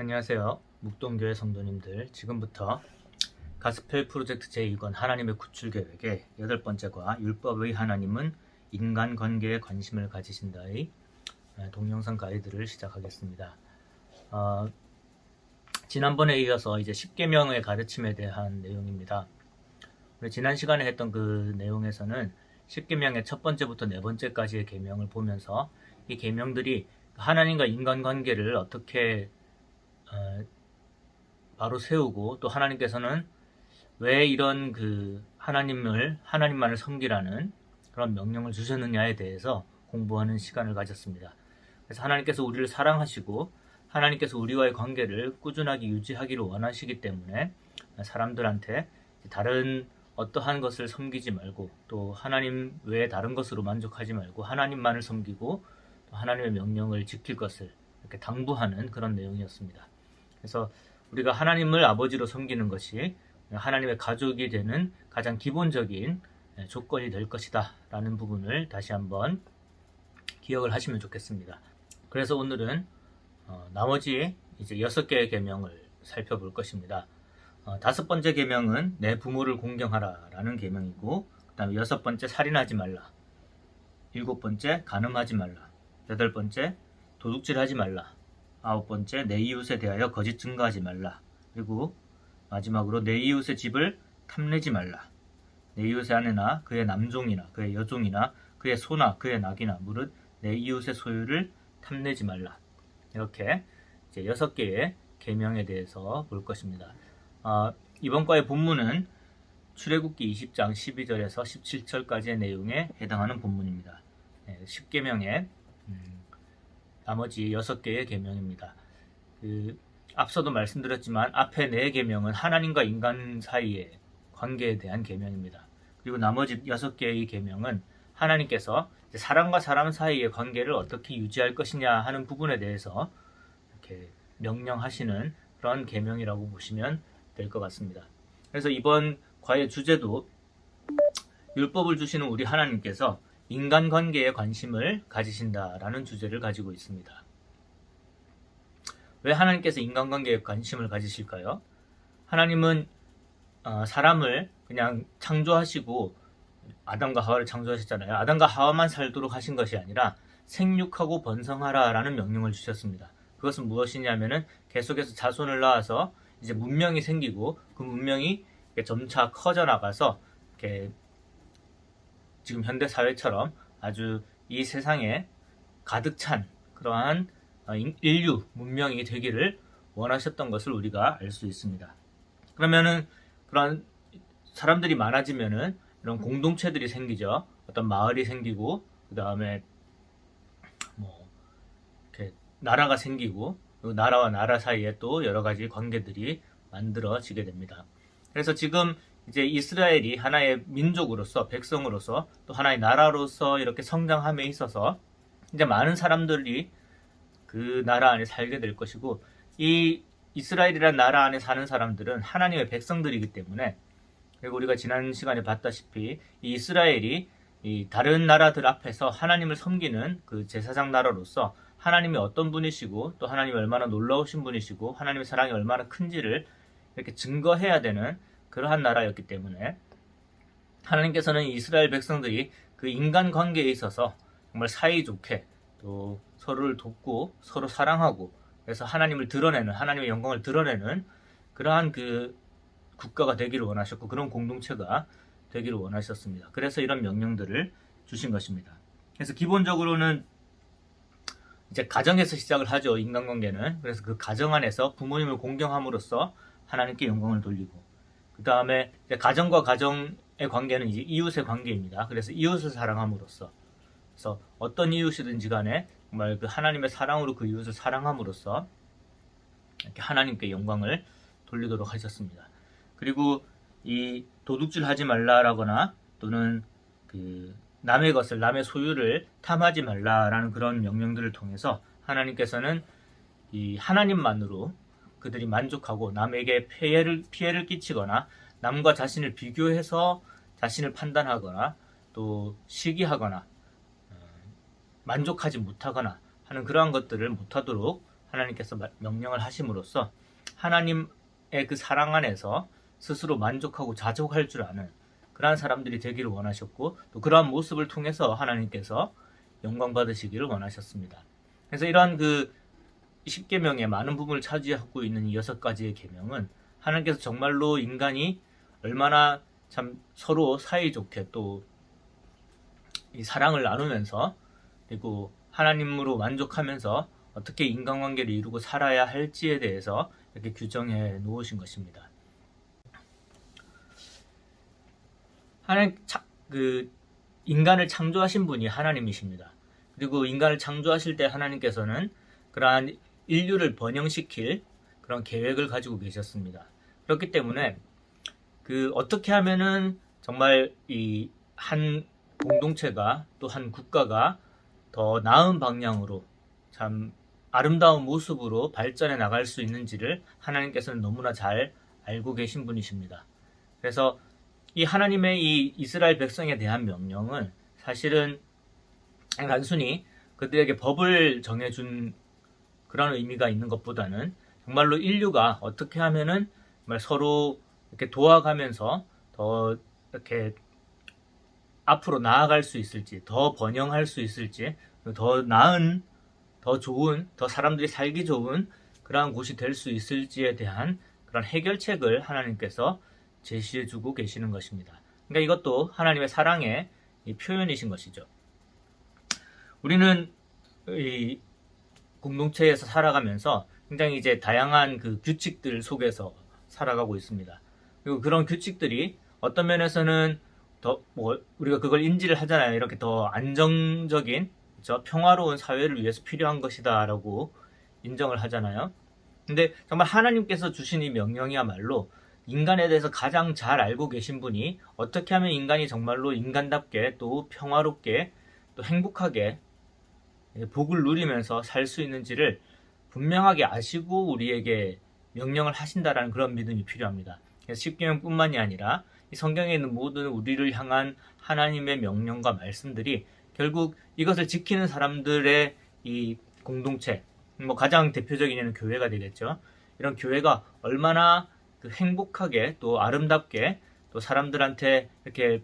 안녕하세요. 묵동교회 성도님들. 지금부터 가스펠 프로젝트 제2권 하나님의 구출 계획의 여덟 번째과 율법의 하나님은 인간 관계에 관심을 가지신다의 동영상 가이드를 시작하겠습니다. 어, 지난번에 이어서 이제 10계명의 가르침에 대한 내용입니다. 지난 시간에 했던 그 내용에서는 10계명의 첫 번째부터 네 번째까지의 계명을 보면서 이 계명들이 하나님과 인간 관계를 어떻게 어, 바로 세우고 또 하나님께서는 왜 이런 그 하나님을 하나님만을 섬기라는 그런 명령을 주셨느냐에 대해서 공부하는 시간을 가졌습니다. 그래서 하나님께서 우리를 사랑하시고 하나님께서 우리와의 관계를 꾸준하게 유지하기를 원하시기 때문에 사람들한테 다른 어떠한 것을 섬기지 말고 또 하나님 외에 다른 것으로 만족하지 말고 하나님만을 섬기고 또 하나님의 명령을 지킬 것을 이렇게 당부하는 그런 내용이었습니다. 그래서 우리가 하나님을 아버지로 섬기는 것이 하나님의 가족이 되는 가장 기본적인 조건이 될 것이다 라는 부분을 다시 한번 기억을 하시면 좋겠습니다. 그래서 오늘은 어, 나머지 이제 여섯 개의 계명을 살펴볼 것입니다. 어, 다섯 번째 계명은 내 부모를 공경하라라는 계명이고, 그다음에 여섯 번째 살인하지 말라, 일곱 번째 간음하지 말라, 여덟 번째 도둑질하지 말라, 아홉 번째 내 이웃에 대하여 거짓 증거하지 말라, 그리고 마지막으로 내 이웃의 집을 탐내지 말라, 내 이웃의 아내나 그의 남종이나 그의 여종이나 그의 소나 그의 낙이나 무릇 내 이웃의 소유를 탐내지 말라. 이렇게 이제 여섯 개의 계명에 대해서 볼 것입니다. 아, 이번 과의 본문은 출애굽기 20장 12절에서 17절까지의 내용에 해당하는 본문입니다. 네, 10계명의 음, 나머지 여섯 개의 계명입니다. 그, 앞서도 말씀드렸지만 앞에 네 계명은 하나님과 인간 사이의 관계에 대한 계명입니다. 그리고 나머지 여섯 개의 계명은 하나님께서 사람과 사람 사이의 관계를 어떻게 유지할 것이냐 하는 부분에 대해서 이렇게 명령하시는 그런 계명이라고 보시면 될 것 같습니다. 그래서 이번 과의 주제도 율법을 주시는 우리 하나님께서 인간 관계에 관심을 가지신다라는 주제를 가지고 있습니다. 왜 하나님께서 인간 관계에 관심을 가지실까요? 하나님은 어, 사람을 그냥 창조하시고 아담과 하와를 창조하셨잖아요. 아담과 하와만 살도록 하신 것이 아니라 생육하고 번성하라라는 명령을 주셨습니다. 그것은 무엇이냐면은 계속해서 자손을 낳아서 이제 문명이 생기고 그 문명이 점차 커져 나가서 이렇게 지금 현대 사회처럼 아주 이 세상에 가득 찬 그러한 어, 인류 문명이 되기를 원하셨던 것을 우리가 알 수 있습니다. 그러면은 그런 사람들이 많아지면은 이런 공동체들이 생기죠. 어떤 마을이 생기고 그 다음에 뭐 이렇게 나라가 생기고 그 나라와 나라 사이에 또 여러 가지 관계들이 만들어지게 됩니다. 그래서 지금 이제 이스라엘이 하나의 민족으로서 백성으로서 또 하나의 나라로서 이렇게 성장함에 있어서 이제 많은 사람들이 그 나라 안에 살게 될 것이고 이 이스라엘이라는 나라 안에 사는 사람들은 하나님의 백성들이기 때문에 그리고 우리가 지난 시간에 봤다시피 이 이스라엘이 이 다른 나라들 앞에서 하나님을 섬기는 그 제사장 나라로서 하나님이 어떤 분이시고 또 하나님이 얼마나 놀라우신 분이시고 하나님의 사랑이 얼마나 큰지를 이렇게 증거해야 되는 그러한 나라였기 때문에 하나님께서는 이스라엘 백성들이 그 인간 관계에 있어서 정말 사이좋게 또 서로를 돕고 서로 사랑하고 그래서 하나님을 드러내는 하나님의 영광을 드러내는 그러한 그 국가가 되기를 원하셨고 그런 공동체가 되기를 원하셨습니다. 그래서 이런 명령들을 주신 것입니다. 그래서 기본적으로는 이제 가정에서 시작을 하죠. 인간관계는. 그래서 그 가정 안에서 부모님을 공경함으로써 하나님께 영광을 돌리고 그 다음에 가정과 가정의 관계는 이제 이웃의 관계입니다. 그래서 이웃을 사랑함으로써 그래서 어떤 이웃이든지 간에 정말 그 하나님의 사랑으로 그 이웃을 사랑함으로써 이렇게 하나님께 영광을 돌리도록 하셨습니다. 그리고 이 도둑질 하지 말라라거나 또는 그 남의 것을 남의 소유를 탐하지 말라라는 그런 명령들을 통해서 하나님께서는 이 하나님만으로 그들이 만족하고 남에게 피해를 피해를 끼치거나 남과 자신을 비교해서 자신을 판단하거나 또 시기하거나 어, 만족하지 못하거나 하는 그러한 것들을 못하도록 하나님께서 마- 명령을 하심으로써 하나님의 그 사랑 안에서 스스로 만족하고 자족할 줄 아는 그러한 사람들이 되기를 원하셨고 또 그러한 모습을 통해서 하나님께서 영광 받으시기를 원하셨습니다. 그래서 이러한 그 10계명의 많은 부분을 차지하고 있는 이 여섯 가지의 계명은 하나님께서 정말로 인간이 얼마나 참 서로 사이좋게 또 이 사랑을 나누면서 그리고 하나님으로 만족하면서 어떻게 인간관계를 이루고 살아야 할지에 대해서 이렇게 규정해 놓으신 것입니다. 하나님 차- 그 인간을 창조하신 분이 하나님이십니다. 그리고 인간을 창조하실 때 하나님께서는 그러한 인류를 번영시킬 그런 계획을 가지고 계셨습니다. 그렇기 때문에 그 어떻게 하면은 정말 이 한 공동체가 또 한 국가가 더 나은 방향으로 참 아름다운 모습으로 발전해 나갈 수 있는지를 하나님께서는 너무나 잘 알고 계신 분이십니다. 그래서 이 하나님의 이 이스라엘 백성에 대한 명령은 사실은 단순히 그들에게 법을 정해준 그런 의미가 있는 것보다는 정말로 인류가 어떻게 하면은 정말 서로 이렇게 도와가면서 더 이렇게 앞으로 나아갈 수 있을지, 더 번영할 수 있을지, 더 나은, 더 좋은, 더 사람들이 살기 좋은 그러한 곳이 될 수 있을지에 대한 그런 해결책을 하나님께서 제시해 주고 계시는 것입니다. 그러니까 이것도 하나님의 사랑의 이 표현이신 것이죠. 우리는 이 공동체에서 살아가면서 굉장히 이제 다양한 그 규칙들 속에서 살아가고 있습니다. 그리고 그런 규칙들이 어떤 면에서는 더 뭐 우리가 그걸 인지를 하잖아요. 이렇게 더 안정적인 그렇죠? 평화로운 사회를 위해서 필요한 것이다라고 인정을 하잖아요. 근데 정말 하나님께서 주신 이 명령이야말로 인간에 대해서 가장 잘 알고 계신 분이 어떻게 하면 인간이 정말로 인간답게 또 평화롭게 또 행복하게 복을 누리면서 살 수 있는지를 분명하게 아시고 우리에게 명령을 하신다라는 그런 믿음이 필요합니다. 그래서 십계명뿐만이 아니라 이 성경에 있는 모든 우리를 향한 하나님의 명령과 말씀들이 결국 이것을 지키는 사람들의 이 공동체, 뭐 가장 대표적인 예는 교회가 되겠죠. 이런 교회가 얼마나 그 행복하게 또 아름답게 또 사람들한테 이렇게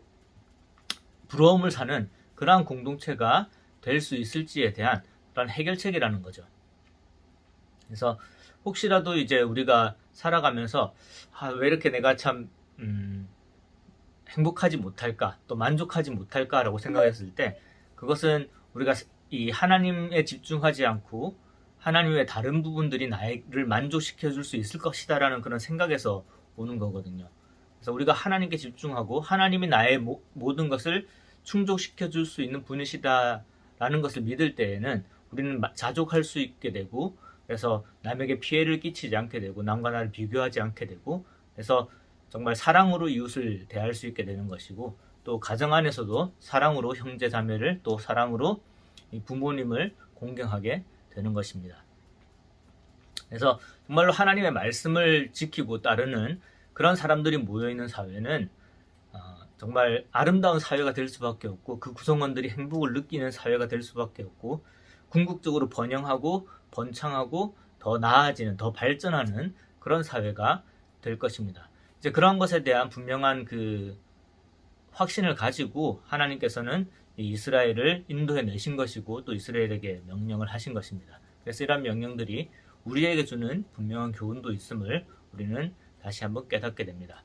부러움을 사는 그러한 공동체가 될 수 있을지에 대한 그런 해결책이라는 거죠. 그래서 혹시라도 이제 우리가 살아가면서 아, 왜 이렇게 내가 참 음, 행복하지 못할까 또 만족하지 못할까라고 생각했을 때 그것은 우리가 이 하나님에 집중하지 않고 하나님의 다른 부분들이 나를 만족시켜 줄 수 있을 것이다라는 그런 생각에서 오는 거거든요. 그래서 우리가 하나님께 집중하고 하나님이 나의 모, 모든 것을 충족시켜 줄 수 있는 분이시다 라는 것을 믿을 때에는 우리는 마- 자족할 수 있게 되고 그래서 남에게 피해를 끼치지 않게 되고 남과 나를 비교하지 않게 되고 그래서 정말 사랑으로 이웃을 대할 수 있게 되는 것이고 또 가정 안에서도 사랑으로 형제 자매를 또 사랑으로 이 부모님을 공경하게 되는 것입니다. 그래서 정말로 하나님의 말씀을 지키고 따르는 그런 사람들이 모여 있는 사회는 어, 정말 아름다운 사회가 될 수밖에 없고 그 구성원들이 행복을 느끼는 사회가 될 수밖에 없고 궁극적으로 번영하고 번창하고 더 나아지는 더 발전하는 그런 사회가 될 것입니다. 이제 그런 것에 대한 분명한 그 확신을 가지고 하나님께서는 이 이스라엘을 인도해 내신 것이고 또 이스라엘에게 명령을 하신 것입니다. 그래서 이러한 명령들이 우리에게 주는 분명한 교훈도 있음을 우리는 다시 한번 깨닫게 됩니다.